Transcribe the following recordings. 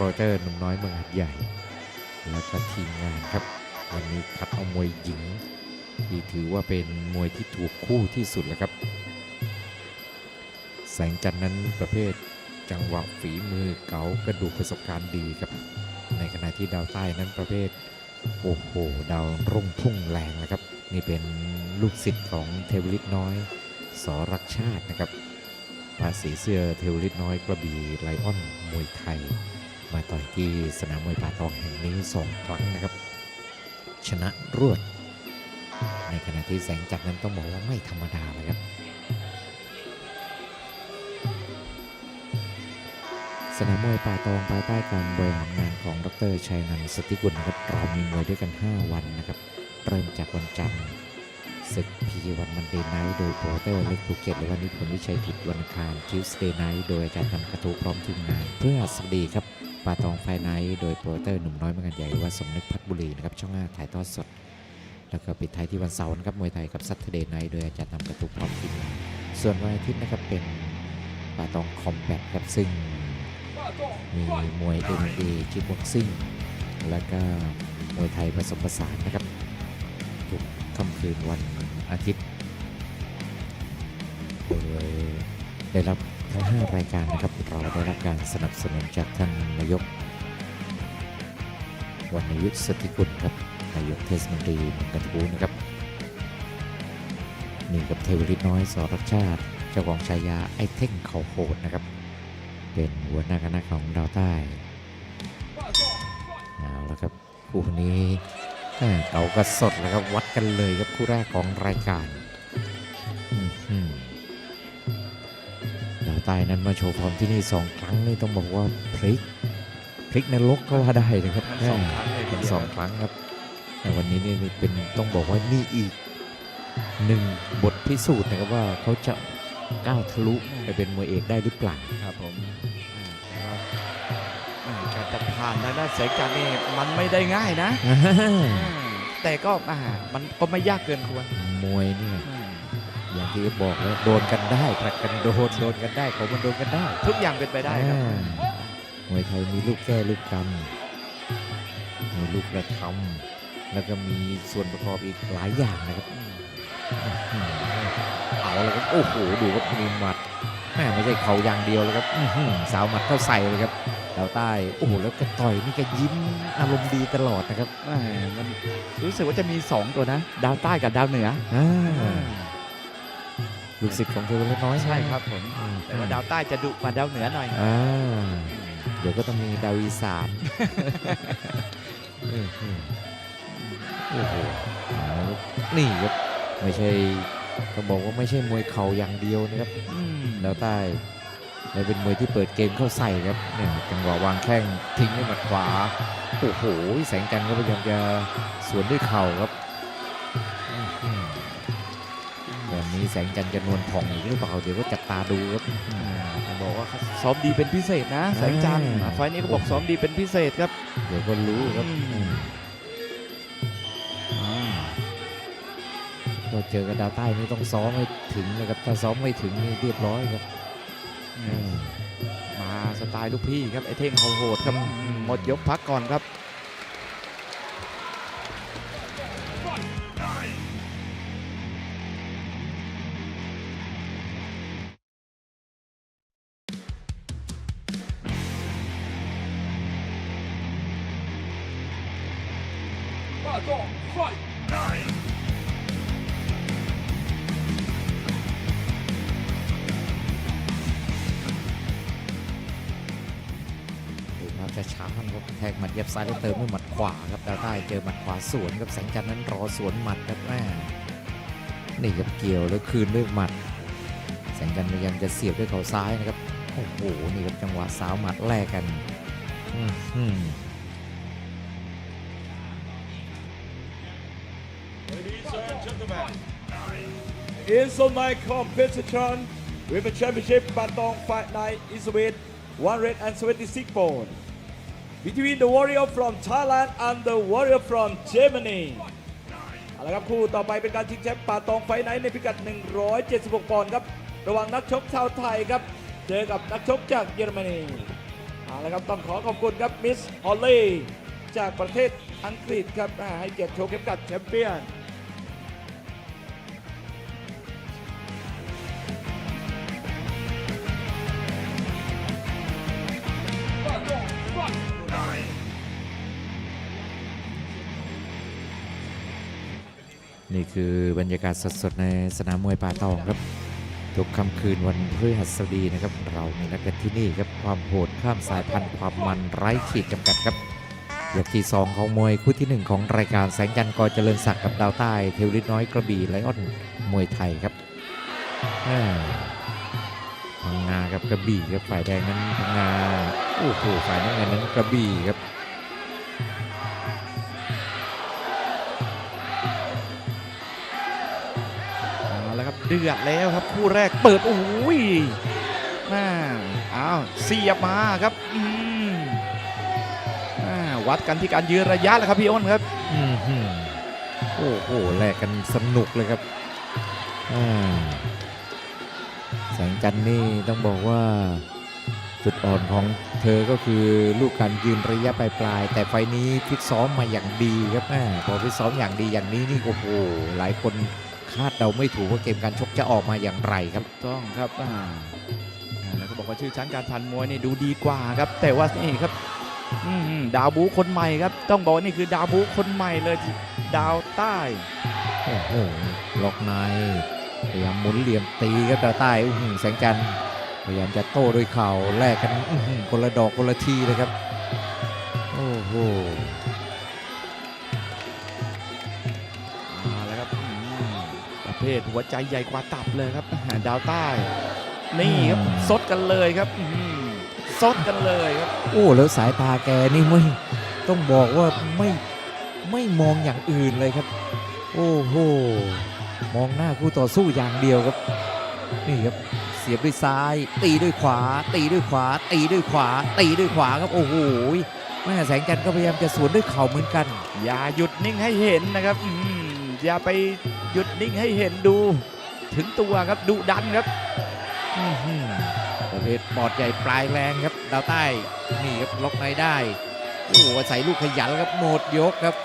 โปรเตอร์หนุ่มน้อยเมืองหัดใหญ่ แล้วก็ทีมงานครับ วันนี้คัดเอามวยหญิง ที่ถือว่าเป็นมวยที่ถูกคู่ที่สุดแล้วครับ แสงจันทร์นั้นประเภทจังหวะฝีมือเก๋ากระดูกประสบการณ์ดีครับ ในขณะที่ดาวใต้นั้นประเภทโอ้โหดาวรุ่งพุ่งแรงนะครับ นี่เป็นลูกศิษย์ของเทวฤทธิ์น้อยสรักชาตินะครับภาษีเสื้อเทวฤทธิ์น้อยกระบี่ไลออนมวยไทย มาต่อยที่สนามมวยป่าตองแห่งนี้สองครั้งนะครับ ชนะรวด ในขณะที่แสงจันทร์นั้นต้องบอกว่าไม่ธรรมดาเลยครับสนามมวยป่าตองภายใต้การบริหารงานของดรชัยนันสติกุลนะครับเรามีมวยด้วยกัน 5 วันนะครับ เริ่มจากวันจันทร์ศึกพีวันมันเดย์ไนท์โดยโปรเตอร์เล็กภูเก็ตและวันนี้ผลวิชัยผิดวันอังคารทิวสเดย์ไนท์โดยอาจารย์ทำกระทูพร้อมทีมงานเพื่อสวัสดีครับ ปาตองไฟไนท์โดยโปรเตอร์หนุ่มน้อยเมืองใหญ่ว่าสมนึกพัฒบุรีนะครับช่อง5ถ่ายทอดสด แล้วก็ปิดท้ายที่วันเสาร์นะครับมวยไทยกับซัตเดย์ไนท์โดยอาจารย์ทำกระทูพร้อมทีมงส่วนวันอาทิตย์นะครับเป็นปาตองคอมแบทครับซึ่งมีมวย MMA คิกบ็อกซิ่งและก็มวยไทยผสมผสานนะครับทุกค่ำคืนวันอาทิตย์โดยได้รับ ทั้ง5รายการนะครับเราได้รับการสนับสนุนจากท่านนายกวันยุทธสติกุลครับนายกเทศมนตรีเมืองกระทู้นะครับนี่กับเทวฤทธิ์น้อยสอรักชาติเจ้าของฉายาไอ้เท่งเขาโหดนะครับ เป็นหัวหน้าคณะของดาวใต้เอาละครับคู่นี้เก่าก็สดแล้วครับวัดกันเลยครับคู่แรกของรายการอื้อ หือดาวใต้นั้นมาโชว์ฟอร์มที่นี่สองครั้งนี่ต้องบอกว่าพลิกพลิกนรกก็ว่าได้นะครับทั้งสองครั้งเลยทีทั้งเดียวสองครั้งครับ แต่วันนี้นี่เป็นต้องบอกว่านี่อีกหนึ่งบทพิสูจน์นะครับว่าเขาจะก้าวทะลุไปเป็นมวยเอกได้หรือเปล่าครับผมอ่าแต่ว่าอ่าการจะผ่านทางด้านแสงจันทร์นี่มันไม่ได้ง่ายนะอ่าแต่ก็อ่ามันก็ไม่ยากเกินควรมวยเนี่ย อืมอย่างที่บอกแล้วโดนกันได้ผลัดกันโดนโดนกันได้ของมันโดนกันได้ทุกอย่างเป็นไปได้ครับอ่ามวยไทยมีลูกแก้ลูกกำมีลูกกระทำแล้วก็มีส่วนประกอบอีกหลายอย่างนะครับอืมเอาแล้วครับโอ้โหดูครับมีหมัดแม่ไม่ใช่เข่าอย่างเดียวเลยครับอื้อหือสาวหมัดเข้าใส่เลยครับดาวใต้โอ้โหแล้วก็ต่อยนี่ก็ยิ้มอารมณ์ดีตลอดนะครับอ่ามันรู้สึกว่าจะมี 2 ตัวนะ ดาวใต้กับดาวเหนืออ่า ลูกศิษย์ของเทวเล็กน้อยใช่ครับผมอืมแต่ว่าดาวใต้จะดุกว่าดาวเหนือหน่อยอ่าเดี๋ยวก็ต้องมีดาวอีสานอื้อหือโอ้โหเอาละครับนี่ครับไม่ใช่ต้องบอกว่าไม่ใช่มวยเข่าอย่างเดียวนะครับอืมดาวใต้และเป็นมวยที่เปิดเกมเข้าใส่ครับเนี่ยจังหวะวางแข้งทิ้งด้วยหมัดขวาโอ้โหแสงจันทร์ก็พยายามจะสวนด้วยเข่าครับ นนี้แสงจันทร์จะนวลผ่องอีกหรือเปล่าเดี๋ยวก็จับตาดูครับอ่าต้องบอกว่าเขาซ้อมดีเป็นพิเศษนะ แสงจันทร์อ่าอ่าไฟล์นี้เขาบอกซ้อมดีเป็นพิเศษครับ เดี๋ยวก็รู้ครับอืมอืมอ่าก็เจอกับดาวใต้นี่ต้องซ้อมให้ถึงนะครับถ้าซ้อมไม่ถึงนี่เรียบร้อยครับอืมมาสไตล์ลูกพี่ครับไอเท่งโหดๆครับอืมหมดยกพักก่อนครับ ดูภาพช้าๆนะครับแทงหมัดเย็บซ้ายแล้วเติมด้วยหมัดขวาครับดาวใต้เจอหมัดขวาสวนครับแสงจันทร์นั้นรอสวนหมัดครับแม่นี่ครับเกี่ยวแล้วคืนด้วยหมัด แสงจันทร์พยายามจะเสียบด้วยเข่าซ้ายนะครับโอ้โหนี่ครับจังหวะสาวหมัดแลกกัน อื้อ and gentlemen, it's on my competition with a championship Batong Fight Night is with 176 pounds. Between the warrior from Thailand and the warrior from Germany. เอาละครับคู่ต่อไปเป็นการชิงแชมป์ป่าตองไฟไนท์ในพิกัด 176 ปอนด์ครับ ระหว่างนักชกชาวไทยครับ เจอกับนักชกจากเยอรมนีเอาละครับต้องขอขอบคุณครับมิสฮอลลี่จากประเทศอังกฤษครับให้เกียรติโชว์เข็มขัดแชมเปี้ยน นี่คือบรรยากาศสดๆในสนามมวยป่าตองครับ ทุกค่ำคืนวันพฤหัสบดีนะครับ เรามีนัดกันที่นี่ครับความโหดข้ามสายพันธุ์ความมันไร้ขีดจำกัดครับยกที่ 2 ของมวยคู่ที่ 1 ของรายการแสงจันทร์กอเจริญศักดิ์กับดาวใต้ เทวฤทธิ์น้อยกระบี่ไลออนมวยไทยครับพังงากับกระบี่ครับฝ่ายแดงนั้นพังงาโอ้โหฝ่ายน้ำเงินนั้นกระบี่ครับ เดือดแล้วครับคู่แรกเปิดโอ้ยน่าอ้าวเสียบมาครับอืมอ่าวัดกันที่การยืนระยะแล้วครับพี่อ้นครับอือหือโอ้โหแลกกันสนุกเลยครับอ่าแสงจันทร์นี่ต้องบอกว่าจุดอ่อนของเธอก็คือลูกการยืนระยะปลายๆแต่ไฟนี้ฟิตซ้อมมาอย่างดีครับแม่พอฟิตซ้อมอย่างดีอย่างนี้นี่โอ้โหหลายคน คาดเดาไม่ถูกว่าเกมการชกจะออกมาอย่างไรครับ ต้องครับอ่าอ่าแล้วก็บอกว่าชื่อชั้นการพันมวยนี่ดูดีกว่าครับ แต่ว่านี่ครับอืมดาวบูคนใหม่ครับ ต้องบอกว่านี่คือดาวบูคนใหม่เลยที่ดาวใต้โอ้โหล็อกในพยายามหมุนเหลี่ยมตีครับดาวใต้อื้อหือแสงจันทร์พยายามจะโต้ด้วยเข่าแลกกันอื้อหือคนละดอกคนละทีเลยครับ โอ้โห เภทหัวใจใหญ่กว่าตับเลยครับอ่าดาวใต้ นี่ครับซดกันเลยครับอืมซดกันเลยครับ โอ้แล้วสายตาแกนี่ไม่ต้องบอกว่าไม่ไม่มองอย่างอื่นเลยครับ โอ้โหมองหน้าคู่ต่อสู้อย่างเดียวครับ นี่ครับเสียบด้วยซ้าย ตีด้วยขวา ตีด้วยขวา ตีด้วยขวา ตีด้วยขวาครับโอ้โหแม่แสงจันทร์ก็พยายามจะสวนด้วยเข่าเหมือนกัน อย่าหยุดนิ่งให้เห็นนะครับอืมอย่าไป หยุดนิ่งให้เห็นดู ถึงตัวครับดุดันครับอื้อหือประเภทปอดใหญ่ปลายแรงครับ ดาวใต้ นี่ครับล็อกในได้ โอ้โหใส่ลูกขยันครับหมดยกครับ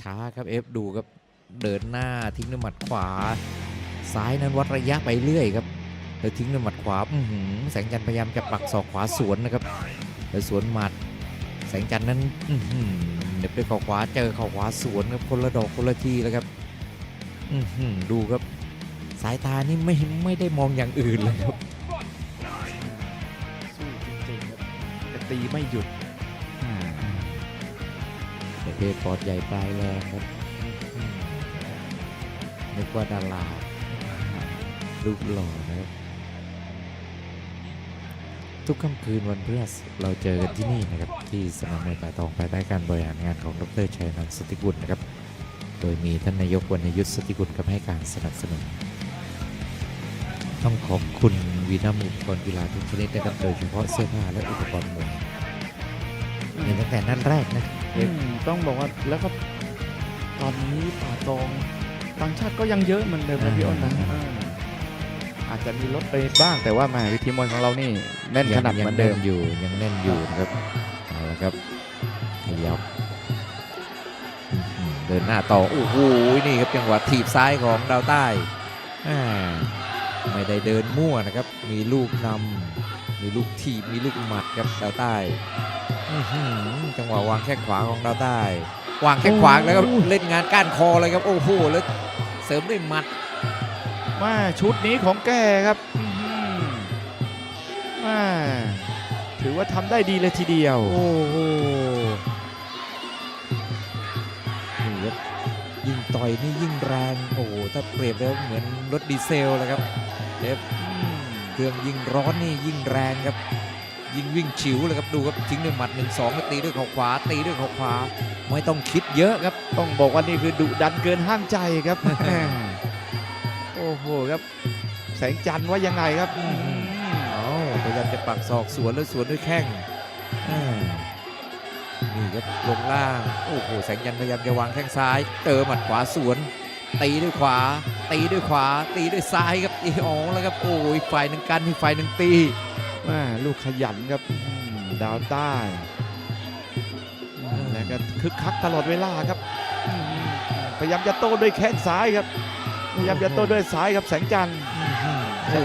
ช้าๆครับเอฟดูครับเดินหน้าทิ้งด้วยหมัดขวา ซ้ายนั้นวัดระยะไปเรื่อยครับแล้วทิ้งด้วยหมัดขวาอืแสงจันพยายามจะปักศอกขวาสวนนะครับแล้วสวนหมัด แสงจันนั้นอื้อหือเด็บด้วยข่าขวาเจอข่าขวาสวนครับคนละดอกคนละทีแล้วครับอืดูครับสายตานี่ไม่ไม่ได้มองอย่างอื่นเลยครับสู้จริงๆครับแต่ตีไม่หยุด ประเภทปอดใหญ่ปลายแรงครับอืมนึกว่าดารารูปหล่อนะครับ ทุกค่ำคืนวันพฤหัสเราเจอกันที่นี่นะครับ ที่สนามมวยป่าตองภายใต้การบริหารงานของดรชัยนันสติกุลนะครับ โดยมีท่านนายกวรรณยุทธสติกุลกับให้การสนับสนุน ต้องขอบคุณวีนามุกรกีฬาทุกชนิดนะครับโดยเฉพาะเสื้อผ้าและอุปกรณ์มวยในตั้งแต่นั้นแรกนะ ต้องบอกว่าแล้วก็ตอนนี้ป่าตองต่างชาติก็ยังเยอะเหมือนเดิมนะพี่อ้นนะอ่าอ่าอาจจะมีลดไปบ้างแต่ว่าแหมาวิธีมวยของเรานี่แน่นขนาดเหมือนเดิมยังแน่นอยู่ยังแน่นอยู่นะครับเอาละครับขยับอื้อหือเดินหน้าต่อโอ้โหนี่ครับจังหวะถีบซ้ายของดาวใต้อ่าไม่ได้เดินมั่วนะครับ มีลูกนำมีลูกถีบมีลูกหมัดครับดาวใต้อื้อหือ จังหวะวางแข้งขวาของดาวใต้ วางแข้งขวาแล้วก็เล่นงานก้านคอเลยครับ โอ้โหแล้วเสริมด้วยหมัดว่าชุดนี้ของแกครับอื้อหือว่าถือว่าทำได้ดีเลยทีเดียว โอ้โหนี่ครับยิ่งต่อยนี่ยิ่งแรง โอ้โหถ้าเปรียบแล้วเหมือนรถดีเซลเลยครับเอฟเครื่องยิ่งร้อนนี่ยิ่งแรงครับ ยิ่งวิ่งฉิวเลยครับดูครับทิ้งด้วยหมัดหนึ่งสองแล้วตีด้วยเข่าขวา ตีด้วยเข่าขวา ไม่ต้องคิดเยอะครับ ต้องบอกว่านี่คือดุดันเกินห้ามใจครับ โอ้โหครับ แสงจันทร์ว่ายังไงครับอืมเอาพยายามจะปักศอกสวนแล้วสวนด้วยแข้งอ่านี่ครับลงล่าง โอ้โหแสงยันต์พยายามจะวางแข้งซ้ายเจอหมัดขวาสวนตีด้วยขวา ตีด้วยขวา ตีด้วยซ้ายครับอีอ๋อแล้วครับโอ้ยฝ่ายหนึ่งกันอีกฝ่ายหนึ่งตีแม่ ลูกขยันครับอืมดาวใต้ แล้วก็คึกคักตลอดเวลาครับอืมพยายามจะโต้ด้วยแข้งซ้ายครับ พยายามจะโต้ด้วยซ้ายครับแสงจันทร์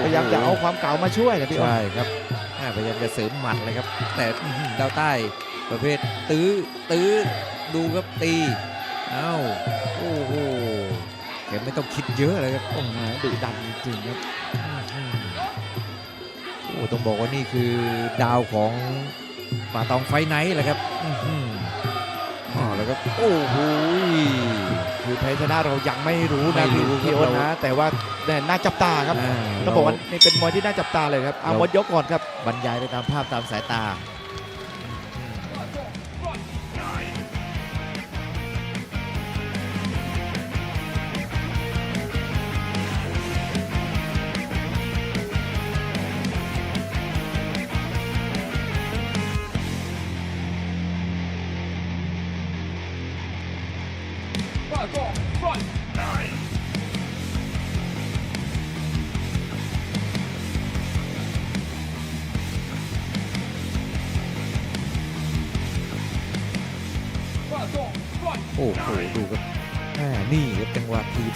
พยายามจะเอาความเก่ามาช่วยนะพี่อ้นใช่ครับอ่าพยายามจะเสริมหมัดเลยครับ แต่อื้อหือดาวใต้ประเภทตื้อตื้อดูครับตีเอ้าโอ้โหแกไม่ต้องคิดเยอะเลยครับโอ้โหดุดันจริงๆครับโอ้ ต้องบอกว่านี่คือดาวของป่าตองไฟไนท์แหละครับอื้อหืออ๋อแล้วก็โอ้โหคือแพ้ชนะเรายังไม่รู้ไม่นะรู้พี่ครับโอ้นเรานะ แต่ว่าแต่น่าจับตาครับอ่าต้องบอกว่านี่เป็นมวยที่น่าจับตาเลยครับเอาเราหมดยกก่อนครับบรรยายไปตามภาพตามสายตา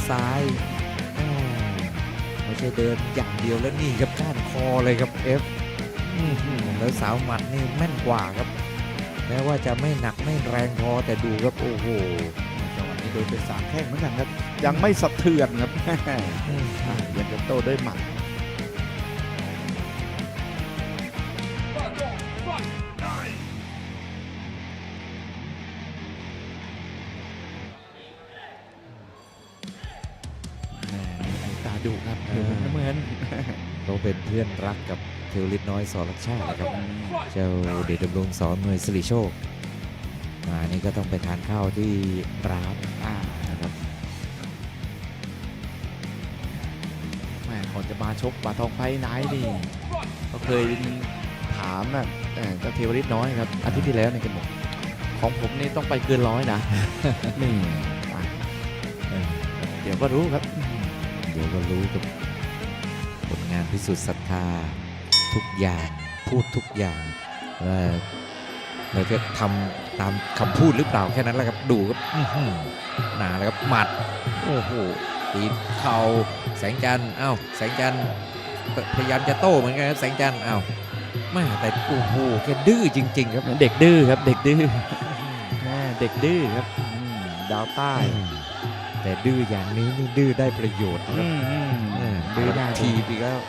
ซ้ายอ่าไม่ใช่เดินอย่างเดียวแล้วนี่ครับก้านคอเลยครับเอฟอื้อหือแล้วสาวหมัดนี่แม่นกว่าครับ แม้ว่าจะไม่หนักไม่แรงพอแต่ดูครับโอ้โหจังหวะนี้โดนไปสามแข้งเหมือนกันครับ ยังไม่สะเทือนครับอืมอ่ายังจะโต้ด้วยหมัด พื่อนรักกับเทวลิตน้อยสอรักชาตินะครับ เจ้าเดชดำรงสอนหน่วยสิริโชค มานี่ก็ต้องไปทานข้าวที่ร้านอ่านะครับแหม่ก่อนจะมาชกบาทองไฟไนท์นี่ก็เคยถามน่ะเอ่อเจ้าเทวริตน้อยครับอาทิตย์ที่แล้วเนี่ยแกันบอกของผมนี่ต้องไปเกินร้อยนะนี่อะเออเดี๋ยวก็รู้ครับ เดี๋ยวก็รู้กับผ ลงานพิสูจน์ศรัทธาทุกอย่างพูดทุกอย่างว่าเราจะทำตามคำพูดหรือเปล่าแค่นั้นแหละครับดูครับอื้อหือหนาแล้วครับหมัดโอ้โหตีนเข่าแสงจันทร์เอ้าแสงจันทร์พยายามจะโต้เหมือนกันครับแสงจันทร์เอ้าแม่แต่โอ้โหแกดื้อจริง ๆ ครับเด็กดื้อครับเด็กดื้อแม่เด็กดื้อครับอืมดาวใต้อืม แต่ดื้ออย่างนี้นี่ดื้อได้ประโยชน์นะครับอืมเออดื้อได้ทีปีกแล้ว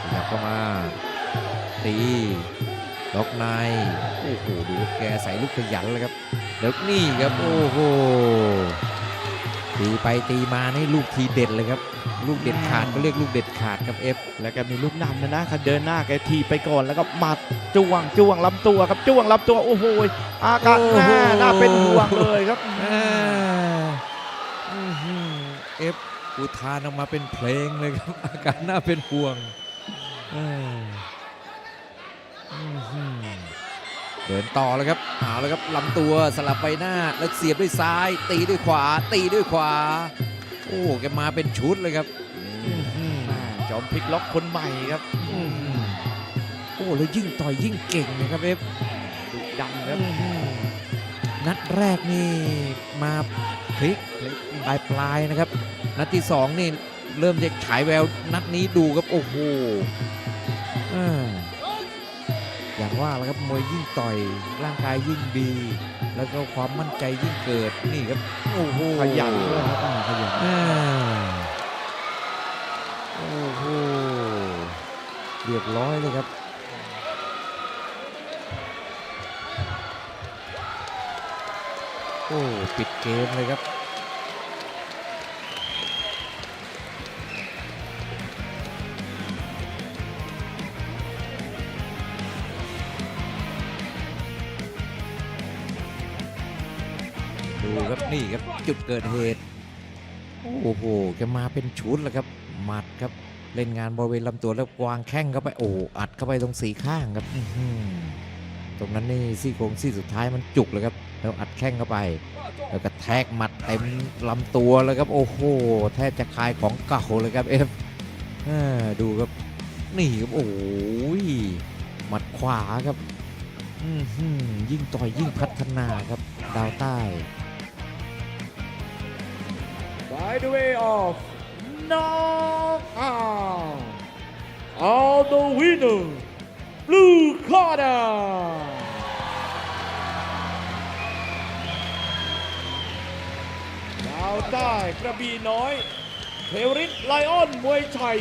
ขยับเข้ามาตีล็อกในโอ้โหดูแกใส่ลูกขยันเลยครับแล้วนี่ครับโอ้โหตีไปตีมานี่ลูกทีเด็ดเลยครับ ลูกเด็ดขาดก็เรียกลูกเด็ดขาดครับเอฟแล้วก็มีลูกนำนะนะคันเดินหน้าแกทีบไปก่อนแล้วก็หมัดจ้วงจ้วงลำตัวครับจ้วงลำตัวโอ้โหอากาศหน้าน่าเป็นห่วงเลยครับ เอฟอุทานออกมาเป็นเพลงเลยครับ อาการน่าเป็นห่วงเดินต่อแล้วครับเอาแล้วครับลำตัวสลับไปหน้าแล้วเสียบด้วยซ้าย ตีด้วยขวา ตีด้วยขวา โอ้แกมาเป็นชุดเลยครับจอมพลิกล็อกคนใหม่ครับโอ้แล้วยิ่งต่อยยิ่งเก่งนะครับเอฟดุดันครับ นัดแรกนี่มาพลิกปลายปลายๆนะครับ นัดที่สองนี่เริ่มจะฉายแววนัดนี้ดูครับโอ้โหอ่าอย่างว่าแล้วครับมวยยิ่งต่อยร่างกายยิ่งดี แล้วก็ความมั่นใจยิ่งเกิดนี่ครับโอ้โหขยันด้วยครับอ่าขยันอ่าโอ้โหเรียบร้อยเลยครับ โอ้ปิดเกมเลยครับดูครับนี่ครับจุดเกิดเหตุ โอ้โหจะมาเป็นชุดแล้วครับ หมัดครับ เล่นงานบริเวณลำตัวแล้ววางแข้งเข้าไปโอ้อัดเข้าไปตรงสีข้างครับตรงนั้นนี่ซี่โครงซี่สุดท้ายมันจุกเลยครับ แล้วอัดแข้งเข้าไป แล้วก็แทกหมัดเต็มลำตัวเลยครับ โอ้โห แทบจะคลายของเก่าเลยครับเอฟดูครับ นี่ครับ โอ้ยหมัดขวาครับยิ่งต่อยยิ่งพัฒนาครับ ดาวใต้ by the way of knockout all the winner blue corner าวใต้กระบี่น้อยเทวริตไลออนมวยไทย